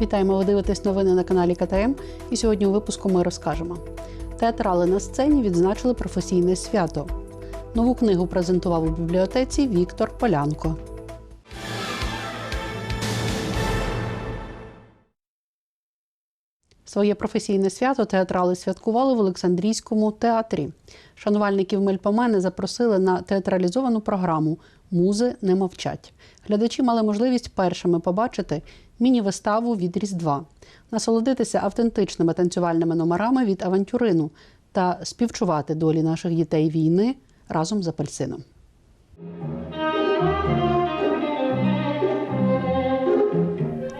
Вітаємо! Ви дивитесь новини на каналі КТМ. І сьогодні у випуску ми розкажемо. Театрали на сцені відзначили професійне свято. Нову книгу презентував у бібліотеці Віктор Полянко. Своє професійне свято театрали святкували в Олександрійському театрі. Шанувальників Мельпомени запросили на театралізовану програму Музи не мовчать. Глядачі мали можливість першими побачити міні-виставу від Різдва, насолодитися автентичними танцювальними номерами від авантюрину та співчувати долі наших дітей війни разом з апельсином.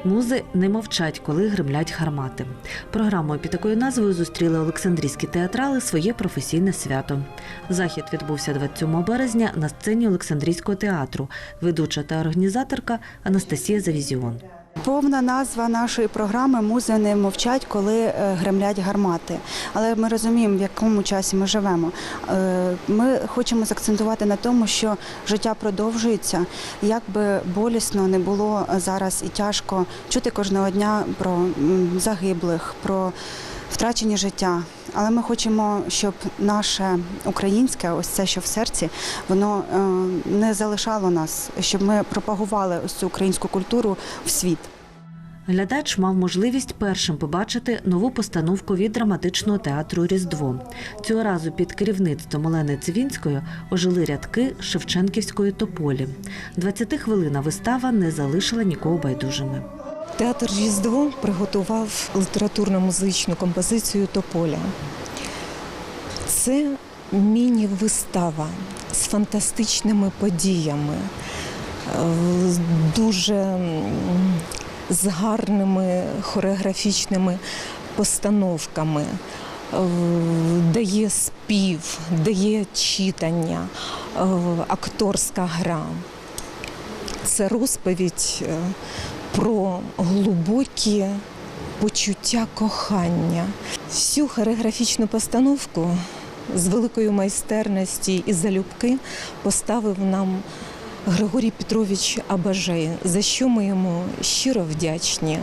Музи не мовчать, коли гремлять гармати. Програмою під такою назвою зустріли Олександрійські театрали своє професійне свято. Захід відбувся 27 березня на сцені Олександрійського театру. Ведуча та організаторка Анастасія Завізіон. Повна назва нашої програми Музи не мовчать, коли е, гремлять гармати. Але ми розуміємо, в якому часі ми живемо. Е, Ми хочемо закцентувати на тому, що життя продовжується. Як би болісно не було зараз і тяжко чути кожного дня про загиблих, про втрачені життя. Але ми хочемо, щоб наше українське, ось це, що в серці, воно е, не залишало нас, щоб ми пропагували ось цю українську культуру в світ. Глядач мав можливість першим побачити нову постановку від драматичного театру Різдво. Цього разу під керівництвом Олени Цивінської ожили рядки Шевченківської тополі. 20-хвилина вистава не залишила нікого байдужими. Театр Різдво приготував літературно-музичну композицію Тополя. Це міні-вистава з фантастичними подіями, е, дуже з гарними хореографічними постановками. Е, Дає спів, дає читання, е, акторська гра. Це розповідь про глибокі почуття кохання. Всю хореографічну постановку з великою майстерності і залюбки поставив нам Григорій Петрович Абажей, за що ми йому щиро вдячні.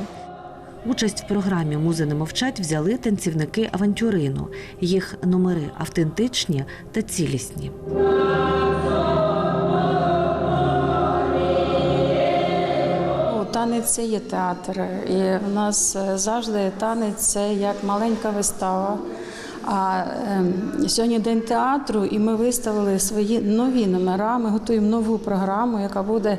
Участь в програмі Музи не мовчать взяли танцівники авантюрину. Їх номери автентичні та цілісні. Це є театр, і в нас е, завжди танець це як маленька вистава. А ем, сьогодні день театру, і ми виставили свої нові номера. Ми готуємо нову програму, яка буде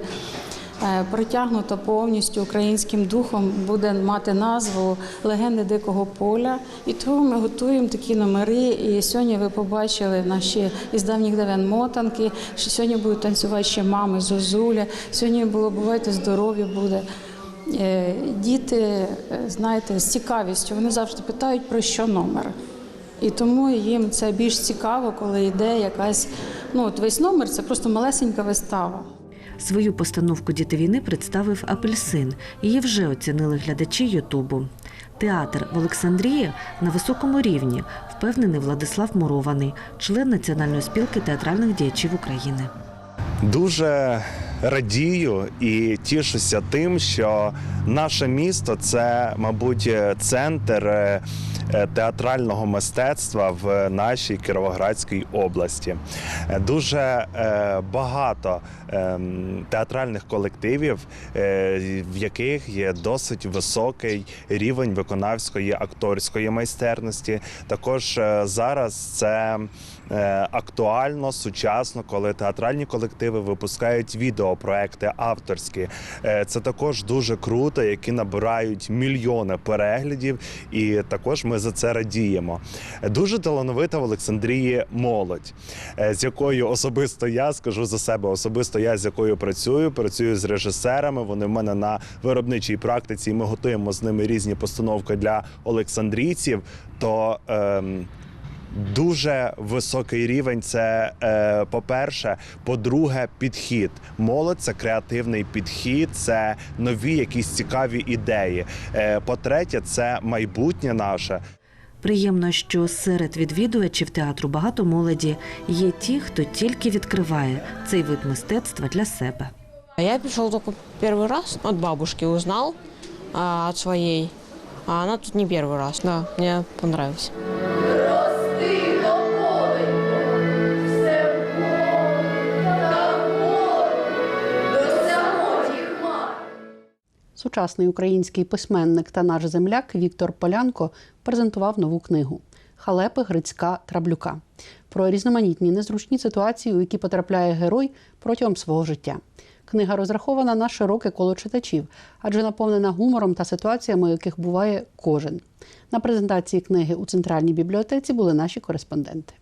е, протягнута повністю українським духом, буде мати назву Легенди Дикого поля. І тому ми готуємо такі номери. І сьогодні ви побачили наші із давніх давен мотанки. Сьогодні будуть танцювати ще мами Зозуля. Сьогодні було бувайте здоров'я буде. Е, Діти, е, знаєте, з цікавістю вони завжди питають про що номер. І тому їм це більш цікаво, коли йде якась. Ну, от весь номер це просто малесенька вистава. Свою постановку Діти війни представив Апельсин. Її вже оцінили глядачі Ютубу. Театр в Олександрії на високому рівні, впевнений Владислав Мурований, член Національної спілки театральних діячів України. Дуже радію і тішуся тим, що наше місто це, мабуть, центр е, театрального мистецтва в нашій Кіровоградській області. Е, Дуже е, багато ем, театральних колективів, в яких є досить високий рівень виконавської акторської майстерності. Також зараз це актуально, сучасно, коли театральні колективи випускають відеопроекти авторські. Е, Це також дуже круто, які набирають мільйони переглядів, і також ми за це радіємо. Дуже талановита в Олександрії молодь, е, з якою особисто я скажу за себе, особисто я з якою працюю, працюю з режисерами. Вони в мене на виробничій практиці. і Ми готуємо з ними різні постановки для олександрійців. То ем, Дуже високий рівень. Це е, по-перше. По-друге, підхід. Молодь це креативний підхід, це нові якісь цікаві ідеї. Е, по-третє, це майбутнє наше. Приємно, що серед відвідувачів театру багато молоді є ті, хто тільки відкриває цей вид мистецтва для себе. Я пришел только первый раз, от бабушки узнал. а, от своей. А она тут не первый раз. Да, мне понравилось. Сучасний український письменник та наш земляк Віктор Полянко презентував нову книгу Халепи Грицька Траблюка про різноманітні незручні ситуації, у які потрапляє герой протягом свого життя. Книга розрахована на широке коло читачів, адже наповнена гумором та ситуаціями, у яких буває кожен. На презентації книги у центральній бібліотеці були наші кореспонденти.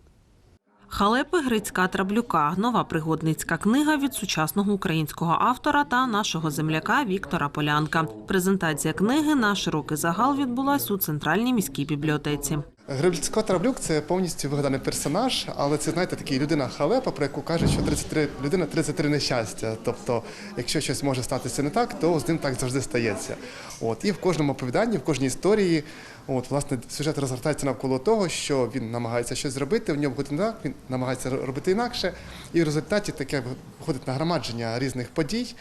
Халепи Грицька Траблюка нова пригодницька книга від сучасного українського автора та нашого земляка Віктора Полянка. Презентація книги на широкий загал відбулась у центральній міській бібліотеці. Грибсько Травлюк це повністю вигаданий персонаж, але це знаєте такий людина халепа, про яку кажуть, що 33 людина 33 нещастя. Тобто, якщо щось може статися не так, то з ним так завжди стається. От і в кожному оповіданні, в кожній історії, от власне сюжет розгортається навколо того, що він намагається щось зробити, в нього так, він намагається робити інакше, і в результаті таке виходить нагромадження різних подій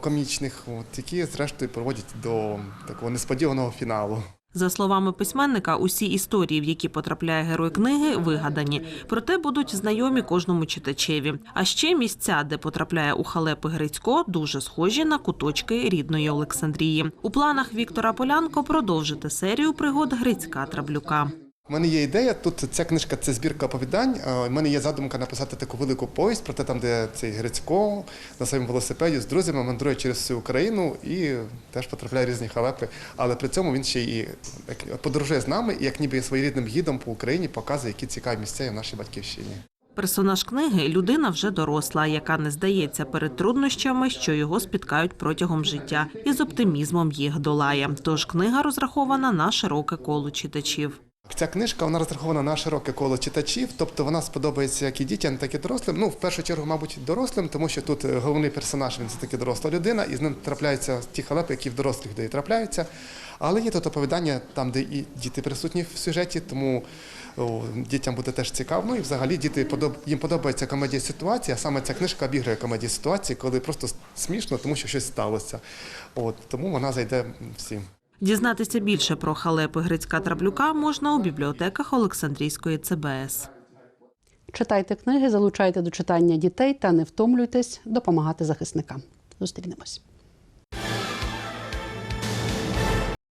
комічних, от, які зрештою проводять до такого несподіваного фіналу. За словами письменника, усі історії, в які потрапляє герой книги, вигадані, проте будуть знайомі кожному читачеві. А ще місця, де потрапляє у халепи Грицько, дуже схожі на куточки рідної Олександрії. У планах Віктора Полянко продовжити серію пригод Грицька Траблюка. У мене є ідея. Тут ця книжка це збірка оповідань. У мене є задумка написати таку велику повість про те, там, де цей Грицько на своєму велосипеді з друзями мандрує через всю Україну і теж потрапляє в різні халепи. Але при цьому він ще і подорожує з нами, і як ніби своєрідним гідом по Україні, показує, які цікаві місця є в нашій батьківщині. Персонаж книги людина вже доросла, яка не здається перед труднощами, що його спіткають протягом життя, і з оптимізмом їх долає. Тож книга розрахована на широке коло читачів. Ця книжка вона розрахована на широке коло читачів, тобто вона сподобається як і дітям, так і дорослим. Ну, в першу чергу, мабуть, дорослим, тому що тут е, головний персонаж він це таки доросла людина, і з ним трапляються ті халепи, які в дорослих людей трапляються. Але є тут оповідання там, де і діти присутні в сюжеті, тому о, дітям буде теж цікаво. Ну і взагалі діти їм подобається комедія ситуації, а саме ця книжка обіграє комедію ситуації, коли просто смішно, тому що щось сталося. От тому вона зайде всім. Дізнатися більше про халепи Грицька Траблюка можна у бібліотеках Олександрійської ЦБС. Читайте книги, залучайте до читання дітей та не втомлюйтесь допомагати захисникам. Зустрінемось.